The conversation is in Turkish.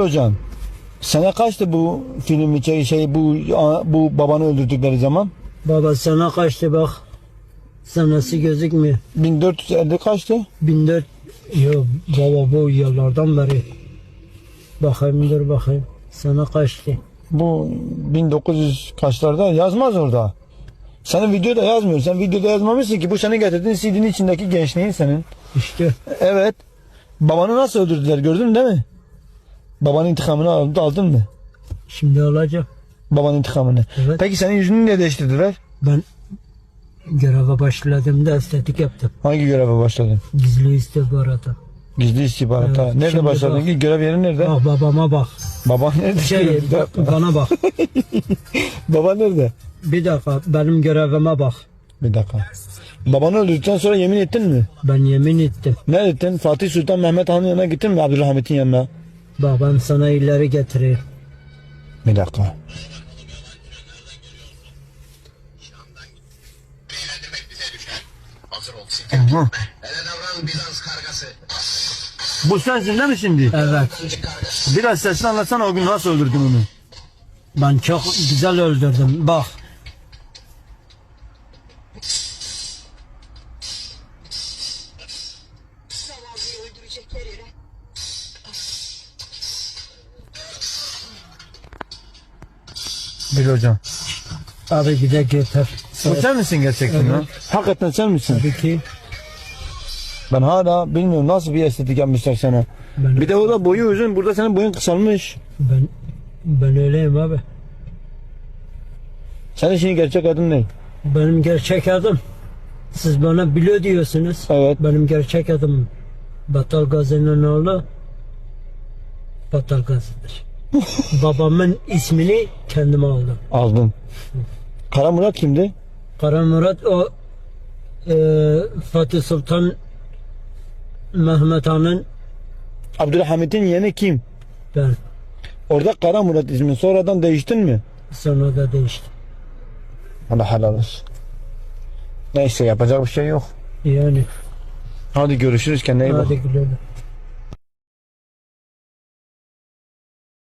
Hocam sene kaçtı bu filmi şey, şey bu bu babanı öldürdükleri zaman? Baba sana kaçtı bak. Senesi gözükmüyor. 1450 kaçtı? 14 Yo baba bu yıllardan beri. Bakayım dur bakayım. Sana kaçtı. Bu 1900 kaçlarda yazmaz orada. Senin videoda yazmıyor. Sen videoda yazmamışsın ki bu senin getirdiğin CD'nin içindeki gençliğin senin. İşte Evet. Babanı nasıl öldürdüler gördün değil mi? Babanın intikamını aldın, aldın mı? şimdi olacak. Babanın intikamını. Evet. Peki senin yüzünü niye değiştirdiler? Ben göreve başladığımda estetik yaptım. Hangi göreve başladın? Gizli istihbarata. Gizli istihbarata. Evet, nerede şimdi başladın bak. ki? Görev yeri nerede? Bak babama bak. Baban nerede? Şey bana bak. Baba nerede? Bir dakika benim görevime bak. Bir dakika. Babanı öldürdükten sonra yemin ettin mi? Ben yemin ettim. Ne ettin? Fatih Sultan Mehmet Han'ın yanına gittin mi? Abdülhamit'in yanına. Bak ben sana ileri getireyim. Bir dakika. Bu sensin değil mi şimdi? Evet. Biraz sesli anlatsana o gün nasıl öldürdün onu? Ben çok güzel öldürdüm. Bak. Bir hocam. Abi bir de getir. Bu sen misin gerçekten Evet. ha? Hakikaten sen misin? Tabii ki. Ben hala bilmiyorum nasıl bir estetik yapmışlar sana. Ben, Bir de o da boyu uzun. Burada senin boyun kısalmış. ben, ben öyleyim abi. Senin şimdi gerçek adın ne? Benim gerçek adım. Siz bana biliyor diyorsunuz. Evet. Benim gerçek adım Batal Gazi'nin oğlu Batal Gazi'dir. Babamın ismini kendime aldım. Aldın. Kara Murat kimdi? Kara Murat o e, Fatih Sultan Mehmet Han'ın Abdülhamit'in yeğeni kim? ben Orada Kara Murat ismi. Sonradan değiştin mi? sonra da değişti. Allah helal olsun. Neyse yapacak bir şey yok. Yani Hadi görüşürüz kendine iyi bak. hadi gülelim.